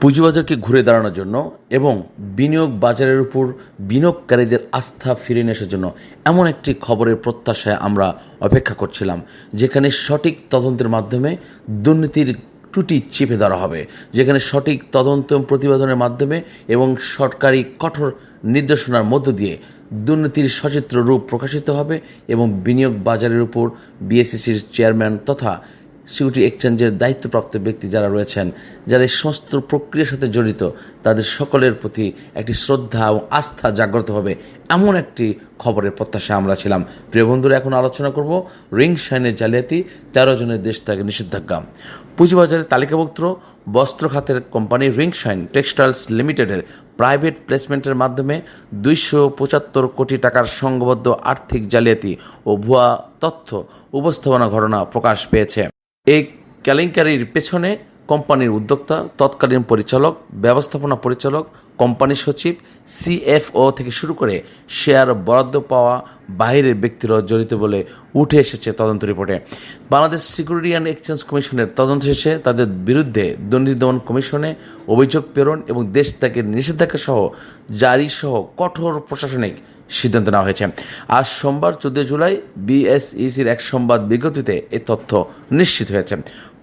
পুঁজিবাজারকে ঘুরে দাঁড়ানোর জন্য এবং বিনিয়োগ বাজারের উপর বিনিয়োগকারীদের আস্থা ফিরে নিয়ে আসার জন্য এমন একটি খবরের প্রত্যাশায় আমরা অপেক্ষা করছিলাম, যেখানে সঠিক তদন্তের মাধ্যমে দুর্নীতির ত্রুটি চেপে ধরা হবে। যেখানে সঠিক তদন্ত প্রতিবেদনের মাধ্যমে এবং সরকারি কঠোর নির্দেশনার মধ্য দিয়ে দুর্নীতির সচিত্র রূপ প্রকাশিত হবে এবং বিনিয়োগ বাজারের উপর বিএসসিসির চেয়ারম্যান তথা সিকিউরিটি এক্সচেঞ্জের দায়িত্বপ্রাপ্ত ব্যক্তি যারা রয়েছেন, যারা এই সমস্ত প্রক্রিয়ার সাথে জড়িত, তাদের সকলের প্রতি একটি শ্রদ্ধা এবং আস্থা জাগ্রত হবে এমন একটি খবরের প্রত্যাশা আমরা ছিলাম। প্রিয় বন্ধুরা, এখন আলোচনা করব রিং শাইনের জালিয়াতি, তেরো জনের দেশ থেকে নিষেধাজ্ঞা। পুঁজিবাজারের তালিকাভুক্ত বস্ত্র খাতের কোম্পানি রিং শাইন টেক্সটাইলস লিমিটেডের প্রাইভেট প্লেসমেন্টের মাধ্যমে দুইশো পঁচাত্তর কোটি টাকার সংঘবদ্ধ আর্থিক জালিয়াতি ও ভুয়া তথ্য উপস্থাপনা ঘটনা প্রকাশ পেয়েছে। এই কেলেঙ্কারির পেছনে কোম্পানির উদ্যোক্তা, তৎকালীন পরিচালক, ব্যবস্থাপনা পরিচালক, কোম্পানি সচিব সিএফও থেকে শুরু করে শেয়ার বরাদ্দ পাওয়া বাহিরের ব্যক্তিরাও জড়িত বলে উঠে এসেছে তদন্ত রিপোর্টে। বাংলাদেশ সিকিউরিটি অ্যান্ড এক্সচেঞ্জ কমিশনের তদন্ত শেষে তাদের বিরুদ্ধে দুর্নীতি দমন কমিশনে অভিযোগ প্রেরণ এবং দেশ থেকে নিষেধাজ্ঞা সহ জারি সহ কঠোর প্রশাসনিক সিদ্ধান্ত নেওয়া হয়েছে। আজ সোমবার চোদ্দ জুলাই, বিএসইসির এক সংবাদ বিজ্ঞপ্তিতে এই তথ্য নিশ্চিত হয়েছে।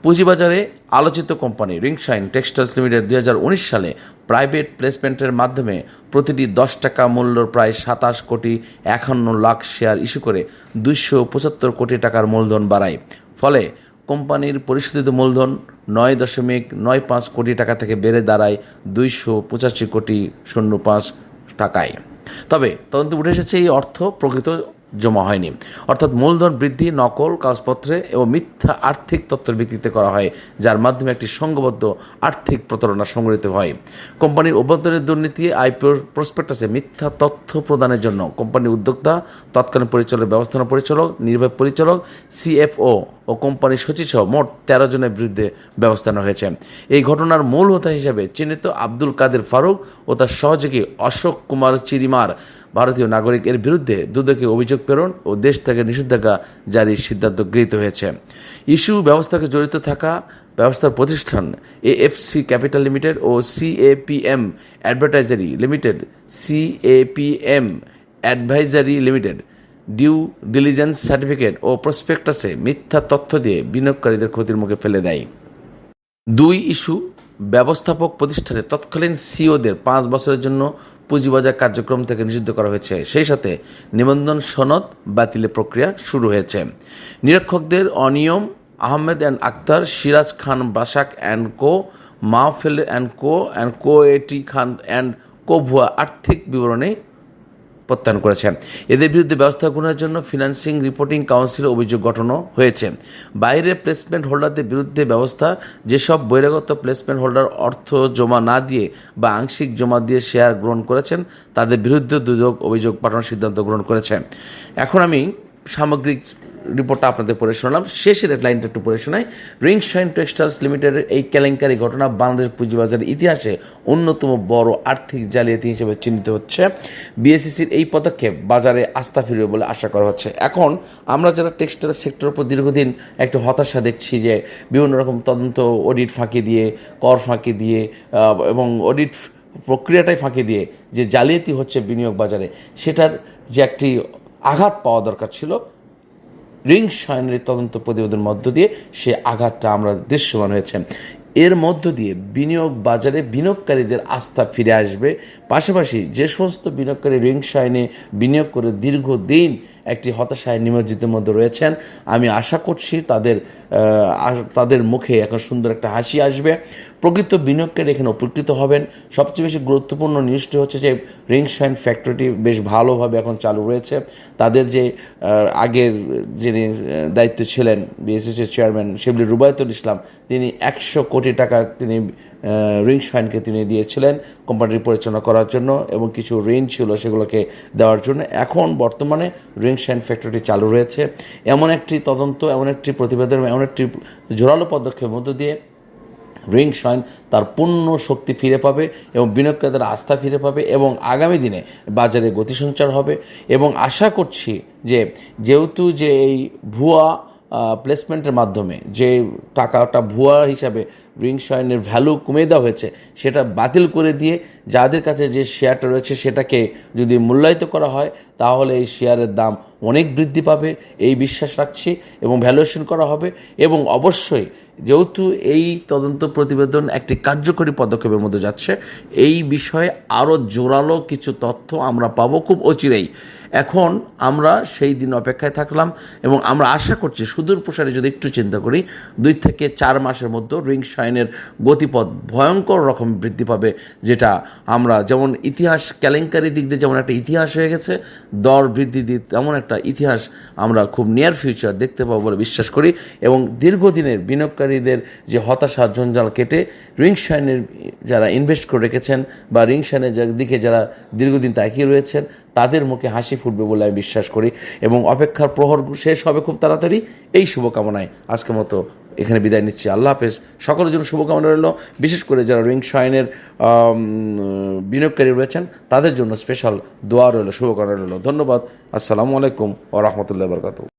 পুঁজিবাজারে আলোচিত কোম্পানি রিংশাইন টেক্সটাইলস লিমিটেড দু হাজার উনিশ সালে প্রাইভেট প্লেসমেন্টের মাধ্যমে প্রতিটি দশ টাকা মূল্যর প্রায় সাতাশ কোটি একান্ন লাখ শেয়ার ইস্যু করে দুইশো পঁচাত্তর কোটি টাকার মূলধন বাড়ায়। ফলে কোম্পানির পরিশোধিত মূলধন নয় দশমিক নয় পাঁচ কোটি টাকা থেকে বেড়ে দাঁড়ায় দুইশো পঁচাশি কোটি শূন্য পাঁচ টাকায়। তবে তদন্তে উঠে এসেছে এই অর্থ প্রকৃত জমা হয়নি। অর্থাৎ মূলধন বৃদ্ধি, নকল, কাগজপত্রে এবং মিথ্যা আর্থিক তথ্যের ভিত্তিতে করা হয়, যার মাধ্যমে একটি সংঘবদ্ধ আর্থিক প্রতারণা সংগঠিত হয়। কোম্পানির অভ্যন্তরীণ দুর্নীতি আইপিওর প্রসপেক্টাসে মিথ্যা তথ্য প্রদানের জন্য কোম্পানির উদ্যোক্তা, তৎকালীন পরিচালক, ব্যবস্থাপনা পরিচালক, নির্বাহী পরিচালক, সিএফও ও কোম্পানির সচিব সহ মোট তেরো জনের বিরুদ্ধে ব্যবস্থা নেওয়া হয়েছে। এই ঘটনার মূল হোতা হিসেবে চিহ্নিত আব্দুল কাদের ফারুক ও তার সহযোগী অশোক কুমার চিরিমার ভারতীয় নাগরিকের বিরুদ্ধে দুদকে অভিযোগ প্রেরণ ও দেশ থেকে নিষেধাজ্ঞা জারির সিদ্ধান্ত গৃহীত হয়েছে। ইস্যু ব্যবস্থাকে জড়িত থাকা ব্যবস্থার প্রতিষ্ঠান এএফসি ক্যাপিটাল লিমিটেড ও CAPM advisory limited, CAPM advisory limited due diligence certificate ও প্রসপেক্টাসে মিথ্যা তথ্য দিয়ে বিনিয়োগকারীদের ক্ষতির মুখে ফেলে দেয়। দুই ইস্যু, ব্যবস্থাপক প্রতিষ্ঠানে তৎকালীন সিওদের পাঁচ বছরের জন্য পুঁজিবাজার কার্যক্রম থেকে নিষিদ্ধ করা হয়েছে। সেই সাথে নিবন্ধন সনদ বাতিলের প্রক্রিয়া শুরু হয়েছে। নিরীক্ষকদের অনিয়ম, Ahmed and Akhtar, Siraj Khan Basak and co, Mahfel and co and co এটি খান অ্যান্ড কো ভুয়া আর্থিক বিবরণী প্রত্যায়ন করেছে। এদের বিরুদ্ধে ব্যবস্থা গ্রহণের জন্য ফিনান্সিং রিপোর্টিং কাউন্সিলে অভিযোগ গঠনও হয়েছে। বাইরে প্লেসমেন্ট হোল্ডারদের বিরুদ্ধে ব্যবস্থা, যেসব বহিরাগত প্লেসমেন্ট হোল্ডার অর্থ জমা না দিয়ে বা আংশিক জমা দিয়ে শেয়ার গ্রহণ করেছেন, তাদের বিরুদ্ধে দুদক অভিযোগ পাঠানোর সিদ্ধান্ত গ্রহণ করেছে। এখন আমি সামগ্রিক রিপোর্টটা আপনাদের পড়ে শোনালাম। শেষের লাইনটা একটু পড়ে শোনাই। রিং শাইন টেক্সটাইলস লিমিটেডের এই কেলেঙ্কারি ঘটনা বাংলাদেশ পুঁজিবাজারের ইতিহাসে অন্যতম বড় আর্থিক জালিয়াতি হিসেবে চিহ্নিত হচ্ছে। বিএসসিসির এই পদক্ষেপ বাজারে আস্থা ফিরবে বলে আশা করা হচ্ছে। এখন আমরা যারা টেক্সটাইল সেক্টরের উপর দীর্ঘদিন একটু হতাশা দেখছি যে বিভিন্ন রকম তদন্ত অডিট ফাঁকি দিয়ে, কর ফাঁকি দিয়ে এবং অডিট প্রক্রিয়াটাই ফাঁকি দিয়ে যে জালিয়াতি হচ্ছে বিনিয়োগ বাজারে, সেটার যে একটি আঘাত পাওয়া দরকার ছিল রিং শাইনের তদন্ত প্রতিবেদনের মধ্য দিয়ে সে আঘাতটা আমরা দৃশ্যমান হয়েছে। এর মধ্য দিয়ে বিনিয়োগ বাজারে বিনিয়োগকারীদের আস্থা ফিরে আসবে। পাশাপাশি যে সমস্ত বিনিয়োগকারী রিং শাইনে বিনিয়োগ করে দীর্ঘদিন একটি হতাশায় নিমজ্জিতের মধ্যে রয়েছেন, আমি আশা করছি তাদের তাদের মুখে এখন সুন্দর একটা হাসি আসবে। প্রকৃত বিনিয়োগকারী এখানে উপকৃত হবেন। সবচেয়ে বেশি গুরুত্বপূর্ণ নিউজটি হচ্ছে যে রিং শাইন ফ্যাক্টরিটি বেশ ভালোভাবে এখন চালু রয়েছে। তাদের যে আগের যিনি দায়িত্বে ছিলেন বিএসএসের চেয়ারম্যান শিবলি রুবায়তুল ইসলাম, তিনি একশো কোটি টাকা তিনি রিং শাইনকে তিনি দিয়েছিলেন কোম্পানিটি পরিচালনা করার জন্য এবং কিছু ঋণ ছিল সেগুলোকে দেওয়ার জন্য। এখন বর্তমানে রিং শাইন ফ্যাক্টরিটি চালু রয়েছে। এমন একটি তদন্ত, এমন একটি প্রতিবেদন, এমন একটি জোরালো পদক্ষেপের মধ্য দিয়ে রিং শাইন তার পূর্ণ শক্তি ফিরে পাবে এবং বিনিয়োগকারীদের আস্থা ফিরে পাবে এবং আগামী দিনে বাজারে গতি সঞ্চার হবে। এবং আশা করছি যে যেহেতু যে এই ভুয়া প্লেসমেন্টের মাধ্যমে যে টাকাটা ভুয়া হিসাবে রিং শয়নের ভ্যালু কমিয়ে দেওয়া হয়েছে, সেটা বাতিল করে দিয়ে যাদের কাছে যে শেয়ারটা রয়েছে সেটাকে যদি মূল্যায়িত করা হয়, তাহলে এই শেয়ারের দাম অনেক বৃদ্ধি পাবে, এই বিশ্বাস রাখছি এবং ভ্যালুয়েশন করা হবে এবং অবশ্যই যেহেতু এই তদন্ত প্রতিবেদন একটি কার্যকরী পদক্ষেপের মধ্যে যাচ্ছে, এই বিষয়ে আরও জোরালো কিছু তথ্য আমরা পাবো। খুব অচিরেই এখন আমরা সেই দিন অপেক্ষায় থাকলাম এবং আমরা আশা করছি সুদূর প্রসারে যদি একটু চিন্তা করি, দুই থেকে চার মাসের মধ্যে রিং শাইনের গতিপথ ভয়ঙ্কর রকম বৃদ্ধি পাবে, যেটা আমরা যেমন ইতিহাস কেলেঙ্কারি দিক দিয়ে যেমন একটা ইতিহাস হয়ে গেছে, দর বৃদ্ধি দিক তেমন একটা ইতিহাস আমরা খুব নিয়ার ফিউচার দেখতে পাবো বলে বিশ্বাস করি এবং দীর্ঘদিনের বিনিয়োগকারীদের যে হতাশা জঞ্জাল কেটে রিং শাইনের যারা ইনভেস্ট করে রেখেছেন বা রিং শাইনের দিকে যারা দীর্ঘদিন তাকিয়ে রয়েছেন তাদের মুখে হাসি ফুটবে বলে আমি বিশ্বাস করি এবং অপেক্ষার প্রহর শেষ হবে খুব তাড়াতাড়ি। এই শুভকামনায় আজকের মতো এখানে বিদায় নিচ্ছি। আল্লাহ হাফেজ। সকলের জন্য শুভকামনা রইল। বিশেষ করে যারা রিং শাইনের বিনিয়োগকারী রয়েছেন, তাদের জন্য স্পেশাল দোয়া রইল, শুভকামনা রইল। ধন্যবাদ। আসসালামু আলাইকুম ও রহমতুল্লাহ বরকাতু